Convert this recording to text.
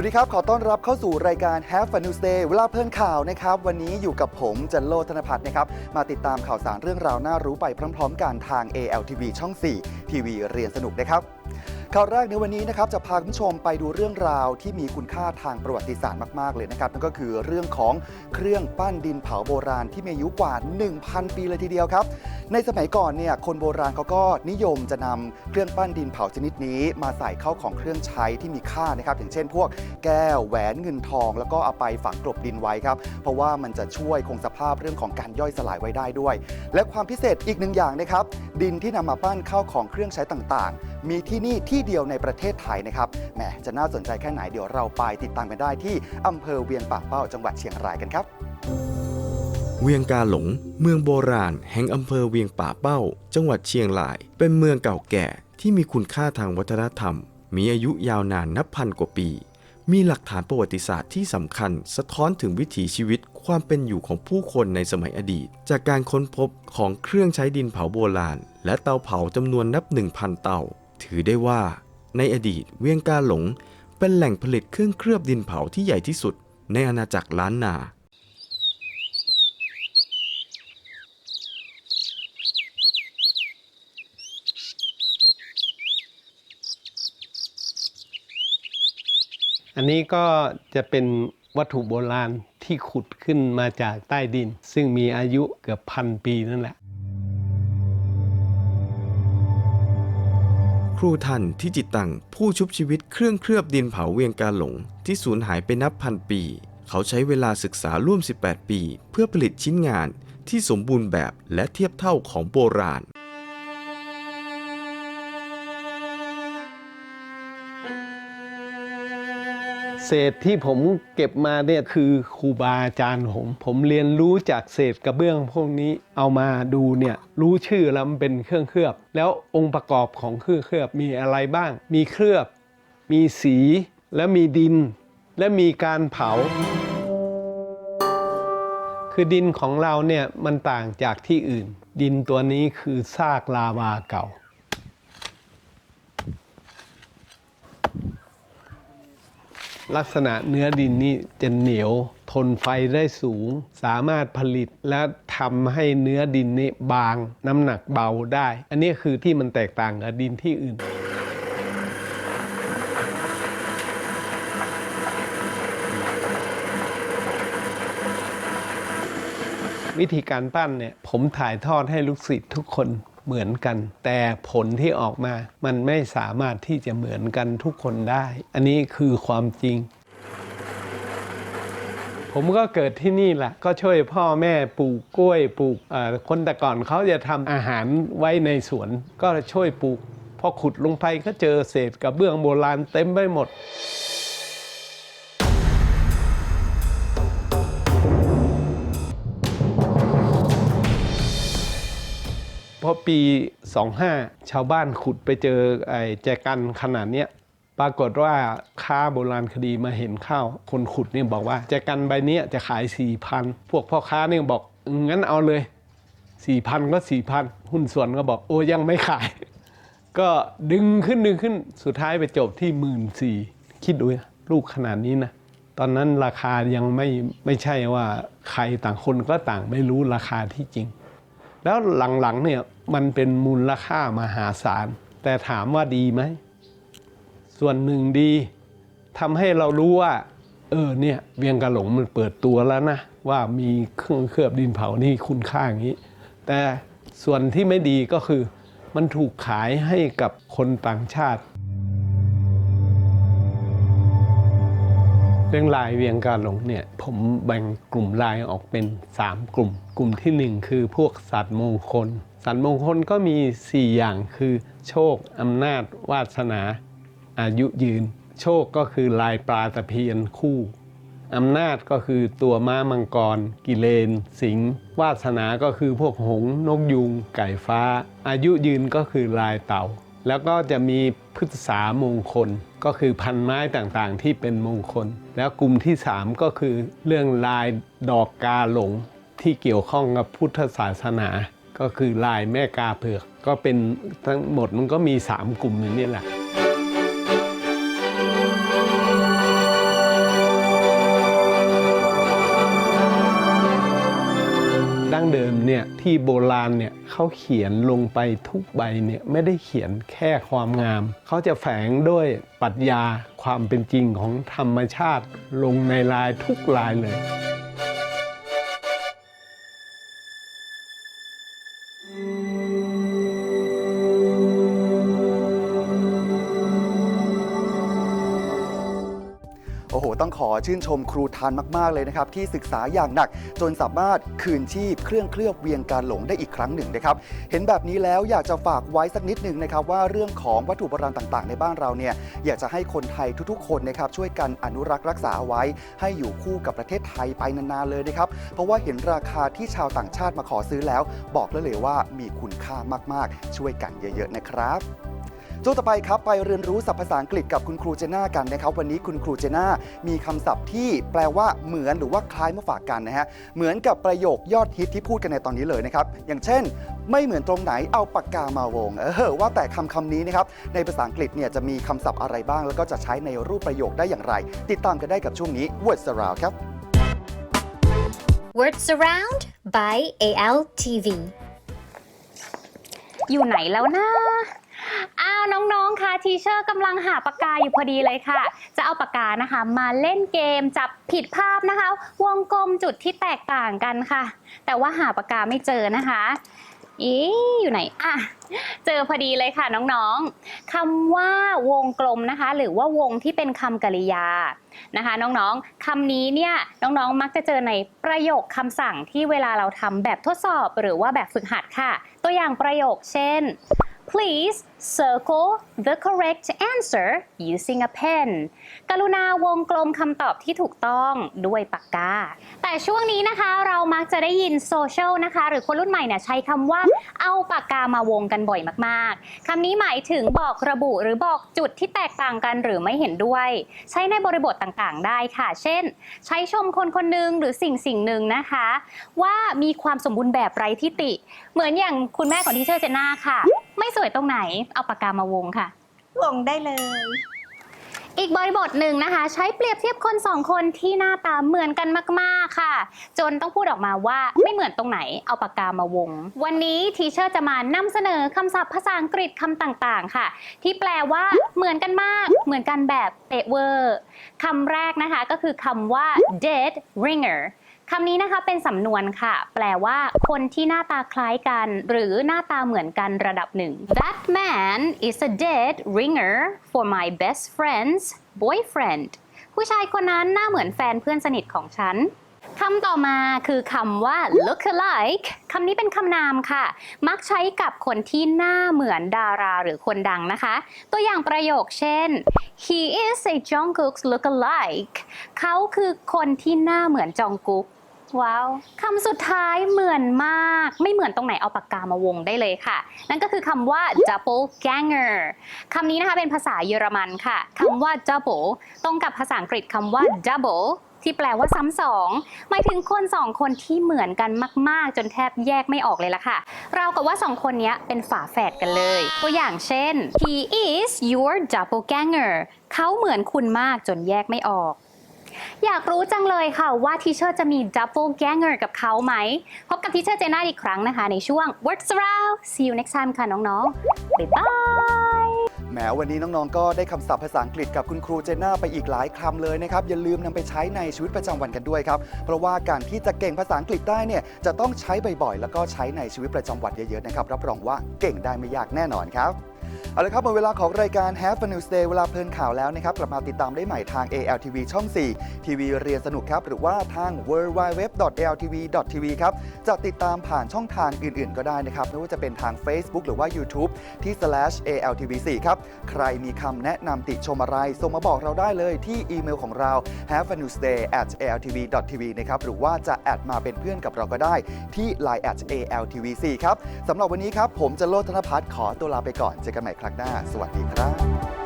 วัสดีครับ ขอต้อนรับเข้าสู่รายการ Have Fun News Day เวลาเพลินข่าวนะครับ วันนี้อยู่กับผมจันโลธนพัฒน์นะครับ มาติดตามข่าวสารเรื่องราวน่ารู้ไปพร้อมๆกันทาง ALTV ช่อง 4 ทีวีเรียนสนุกนะครับข่าวแรกในวันนี้นะครับจะพาคุณผู้ชมไปดูเรื่องราวที่มีคุณค่าทางประวัติศาสตร์มาก ๆ เลยนะครับนั่นก็คือเรื่องของเครื่องปั้นดินเผาโบราณที่มีอายุกว่า 1,000 ปีเลยทีเดียวครับ ในสมัยก่อนเนี่ยคนโบราณเขาก็นิยมจะนำเครื่องปั้นดินเผาชนิดนี้มาใส่เข้าของเครื่องใช้ที่มีค่านะครับ อย่างเช่นพวกแก้วแหวนเงินทอง แล้วก็เอาไปฝังกลบดินไว้ครับ เพราะว่ามันจะช่วยคงสภาพเรื่องของการย่อยสลายไว้ได้ด้วย และความพิเศษอีกหนึ่งอย่างนะครับ ดินที่นำมาปั้นเข้าของเครื่องใช้ต่างๆ มีที่นี่ที่เดียวในประเทศไทยนะครับแหมจะน่าสนใจแค่ไหนเดี๋ยวเราไปติดตามกันได้ที่อำเภอเวียงป่าเป้าจังหวัดเชียงรายกันครับ เวียงกาหลง เมืองโบราณ แห่งอำเภอเวียงป่าเป้า จังหวัดเชียงราย เป็นเมืองเก่าแก่ที่มีคุณค่าทางวัฒนธรรม มีอายุยาวนานนับพันกว่าปี มีหลักฐานประวัติศาสตร์ที่สำคัญ สะท้อนถึงวิถีชีวิตความเป็นอยู่ของผู้คนในสมัยอดีต จากการค้นพบของเครื่องใช้ดินเผาโบราณ และเตาเผาจำนวนนับ 1,000 เตา ถือได้ว่า ในอดีตเวียงกาหลง เป็นแหล่งผลิตเครื่องเคลือบดินเผาที่ใหญ่ที่สุด ในอาณาจักรล้านนา อันนี้ก็จะเป็นวัตถุโบราณที่ขุดขึ้นมาจากใต้ดิน ซึ่งมีอายุเกือบพันปีนั่นแหละ ครูทันที่จิตตังผู้ชุบชีวิตเครื่องเคลือบดินเผาเวียงกาหลง ที่สูญหายไปนับพันปี เขาใช้เวลาศึกษาร่วม 18 ปี เพื่อผลิตชิ้นงานที่สมบูรณ์แบบและเทียบเท่าของโบราณ เศษที่ผมเก็บมาเนี่ยคือครูบาอาจารย์ผมผมเรียนรู้จากเศษกระเบื้องพวกนี้เอามาดูเนี่ยรู้ชื่อแล้วมันเป็นเครื่องเคลือบ แล้วองค์ประกอบของเครื่องเคลือบมีอะไรบ้าง มีเคลือบ มีสีและมีดิน และมีการเผา คือดินของเราเนี่ยมันต่างจากที่อื่น ดินตัวนี้คือซากลาวาเก่า ลักษณะเนื้อดินนี่จะเหนียว ทนไฟได้สูง สามารถผลิตและทำให้เนื้อดินนี่บาง น้ำหนักเบาได้ อันนี้คือที่มันแตกต่างกับดินที่อื่นวิธีการปั้นเนี่ยผมถ่ายทอดให้ลูกศิษย์ทุกคน เหมือนกัน แต่ผลที่ออกมามันไม่สามารถที่จะเหมือนกันทุกคนได้ อันนี้คือความจริง ผมก็เกิดที่นี่แหละก็ช่วยพ่อแม่ปลูกกล้วยปลูกคนแต่ก่อนเขาจะทำอาหารไว้ในสวน ก็ช่วยปลูกพอขุดลงไปก็เจอเศษกระเบื้องโบราณเต็มไปหมด อปี 25 ชาวบ้านขุดไปเจอไอ้แจกันขนาดเนี้ยปรากฏว่าค้าโบราณคดีมาเห็นเข้าคนขุดเนี่ยบอกว่าแจกันใบนี้จะขาย 4,000 พวกพ่อค้าเนี่ยบอกงั้นเอาเลย 4,000 ก็ 4,000 หุ้นส่วนก็บอกโอ้ยังไม่ขาย ก็ดึงขึ้นดึงขึ้นสุดท้ายไปจบที่หมื่นสี่คิดดูนะลูกขนาดนี้นะตอนนั้นราคายังไม่ไม่ใช่ว่าใครต่างคนก็ต่างไม่รู้ราคาที่จริง แล้วหลังๆเนี่ยมันเป็นมูลค่ามหาศาล แต่ถามว่าดีไหม ส่วนหนึ่งดีทำให้เรารู้ว่า เออเนี่ยเวียงกะหลงมันเปิดตัวแล้วนะ ว่ามีเครื่องเคลือบดินเผานี่คุณค่าอย่างนี้ แต่ส่วนที่ไม่ดีก็คือมันถูกขายให้กับคนต่างชาติ เรื่องลายเวียงกาหลงเนี่ยผมแบ่งกลุ่มลายออกเป็น 3 กลุ่ม กลุ่มทีหนึ่1 คือพวกสัตว์มงคล สัตว์มงคลก็มี 4 อย่างคือ โชคอำนาจ วาสนา อายุยืน โชคก็คือลายปลาตะเพียนคู่อำนาจก็คือตัวม้ามังกร กิเลน สิงวาสนาก็คือพวกหงส์นกยูงไก่ฟ้า อายุยืนก็คือลายเต่า แล้วก็จะมีพฤกษามงคลก็คือพันไม้ต่างๆ ที่เป็นมงคล แล้วกลุ่มที่ 3 ก็คือเรื่องลายดอกกาหลงที่เกี่ยวข้องกับพุทธศาสนา ก็คือลายแม่กาเผือก ก็เป็นทั้งหมดมันก็มี 3 กลุ่มนี้แหละดั้งเดิมเนี่ยที่โบราณเนี่ย เขาเขียนลงไปทุกใบเนี่ยไม่ได้เขียนแค่ความงาม เขาจะแฝงด้วยปรัชญาความเป็นจริงของธรรมชาติลงในลายทุกลายเลย โอ้โห ต้องขอชื่นชมครูทันมาก ๆ เลยนะครับ ที่ศึกษาอย่างหนักจนสามารถคืนชีพเครื่องเคลือบเวียงการหลงได้อีกครั้งหนึ่งนะครับ เห็นแบบนี้แล้วอยากจะฝากไว้สักนิดหนึ่งนะครับ ว่าเรื่องของวัตถุโบราณต่าง ๆ ในบ้านเราเนี่ยอยากจะให้คนไทยทุกๆ คนนะครับช่วยกันอนุรักษ์รักษาไว้ ให้อยู่คู่กับประเทศไทยไปนานๆเลยนะครับเพราะว่าเห็นราคาที่ชาวต่างชาติมาขอซื้อแล้ว บอกเลยว่ามีคุณค่ามากๆ ช่วยกันเยอะ ๆ นะครับ ช่วงต่อไปครับไปเรียนรู้ศัพท์ภาษาอังกฤษกับคุณครูเจน่ากันนะครับ วันนี้คุณครูเจน่ามีคำศัพท์ที่แปลว่าเหมือนหรือว่าคล้ายมาฝากกันนะฮะเหมือนกับประโยคยอดฮิตที่พูดกันในตอนนี้เลยนะครับอย่างเช่น ไม่เหมือนตรงไหนเอาปากกามาวงเออว่าแต่คำคำนี้นะครับในภาษาอังกฤษเนี่ยจะมีคำศัพท์อะไรบ้าง แล้วก็จะใช้ในรูปประโยคได้อย่างไร ติดตามกันได้กับช่วงนี้ Words Around ครับ Words Around by ALTV อยู่ไหนแล้วนะ อ้าวน้องๆ ค่ะ ทีเชอร์กำลังหาปากกาอยู่พอดีเลยค่ะ จะเอาปากกานะคะ มาเล่นเกมจับผิดภาพนะคะ วงกลมจุดที่แตกต่างกันค่ะ แต่ว่าหาปากกาไม่เจอนะคะอีอยู่ไหนอะเจอพอดีเลยค่ะน้องๆคำว่าวงกลมนะคะ หรือว่าวงที่เป็นคำกริยานะคะ น้องๆคำนี้เนี่ยน้องๆมักจะเจอในประโยคคำสั่งที่เวลาเราทำแบบทดสอบหรือว่าแบบฝึกหัดค่ะ ตัวอย่างประโยคเช่น please circle the correct answer using a pen กรุณาวงกลมคำตอบที่ถูกต้องด้วยปากกา แต่ช่วงนี้นะคะเรามักจะได้ยินโซเชียลนะคะ หรือคนรุ่นใหม่เนี่ยใช้คำว่าเอาปากกามาวงกันบ่อยมากๆคำนี้หมายถึงบอกระบุหรือบอกจุดที่แตกต่างกันหรือไม่เห็นด้วย ใช้ในบริบทต่างๆ ได้ค่ะ เช่น ใช้ชมคนคนหนึ่งหรือสิ่งสิ่งหนึ่งนะคะ ว่ามีความสมบูรณ์แบบไร้ทิฏฐิเหมือนอย่างคุณแม่ของทีเชอร์เจน่าค่ะ ไม่สวยตรงไหน เอาปากกามาวงค่ะ วงได้เลย อีกบริบทหนึ่งนะคะ ใช้เปรียบเทียบคนสองคนที่หน้าตาเหมือนกันมาก ๆ ค่ะ จนต้องพูดออกมาว่าไม่เหมือนตรงไหน เอาปากกามาวง วันนี้ทีเชอร์จะมานำเสนอคำศัพท์ภาษาอังกฤษคำต่างๆ ค่ะ ที่แปลว่าเหมือนกันมาก เหมือนกันแบบเปะเวอร์คำแรกนะคะก็คือคำว่า dead ringer คำนี้นะคะเป็นสำนวนค่ะ แปลว่า คนที่หน้าตาคล้ายกัน หรือหน้าตาเหมือนกันระดับหนึ่ง That man is a dead ringer for my best friend's boyfriend ผู้ชายคนนั้นหน้าเหมือนแฟนเพื่อนสนิทของฉันคำต่อมาคือคำว่า look alike คำนี้เป็นคำนามค่ะ มักใช้กับคนที่หน้าเหมือนดาราหรือคนดังนะคะ ตัวอย่างประโยคเช่น he is a Jungkook's look alike เขาคือคนที่หน้าเหมือนจองกุ๊ก ว้าวคำสุดท้ายเหมือนมาก ไม่เหมือนตรงไหนเอาปากกามาวงได้เลยค่ะ นั่นก็คือคำว่า double ganger คำนี้นะคะเป็นภาษาเยอรมันค่ะคำว่า double ตรงกับภาษาอังกฤษคำว่า double ที่แปลว่าซ้ำสองหมายถึงคนสองคนที่เหมือนกันมาก ๆ จนแทบแยกไม่ออกเลยล่ะค่ะ เรากับว่าสองคนนี้เป็นฝาแฝดกันเลย ตัวอย่างเช่น he is your doppelganger เขาเหมือนคุณมากจนแยกไม่ออก อยากรู้จังเลยค่ะว่าทีเชอร์จะมี double ganger กับเขาไหม พบกับทีเชอร์เจน่าอีกครั้งนะคะ ในช่วง Words Around see you next time ค่ะน้องๆ บ๊ายบายแหมวันนี้น้องๆ ก็ได้คำศัพท์ภาษาอังกฤษกับคุณครูเจน่าไปอีกหลายคำเลยนะครับ อย่าลืมนำไปใช้ในชีวิตประจำวันกันด้วยครับ เพราะว่าการที่จะเก่งภาษาอังกฤษได้เนี่ยจะต้องใช้บ่อยๆ แล้วก็ใช้ในชีวิตประจำวันเยอะๆนะครับรับรองว่าเก่งได้ไม่ยากแน่นอนครับ เอาละครับหมดเวลาของรายการ Have a News Day เวลาเพลินข่าวแล้วนะครับ กลับมาติดตามได้ใหม่ทาง ALTV ช่อง 4 ทีวีเรียนสนุกครับ หรือว่าทาง www.altv.tv ครับ จะติดตามผ่านช่องทางอื่น ๆ ก็ได้นะครับ ไม่ว่าจะเป็นทาง Facebook หรือว่า YouTube ที่ slash ALTV4 ครับ ใครมีคำแนะนำติชมอะไร ส่งมาบอกเราได้เลยที่อีเมลของเรา have a news day at altv.tv นะครับ หรือว่าจะแอดมาเป็นเพื่อนกับเราก็ได้ที่ line at altv4 ครับสำหรับวันนี้ครับผมจะโลดธนพัฒน์ขอตัวลาไปก่อนเจอกันใหม่หม่ครั้งหน้า สวัสดีครับ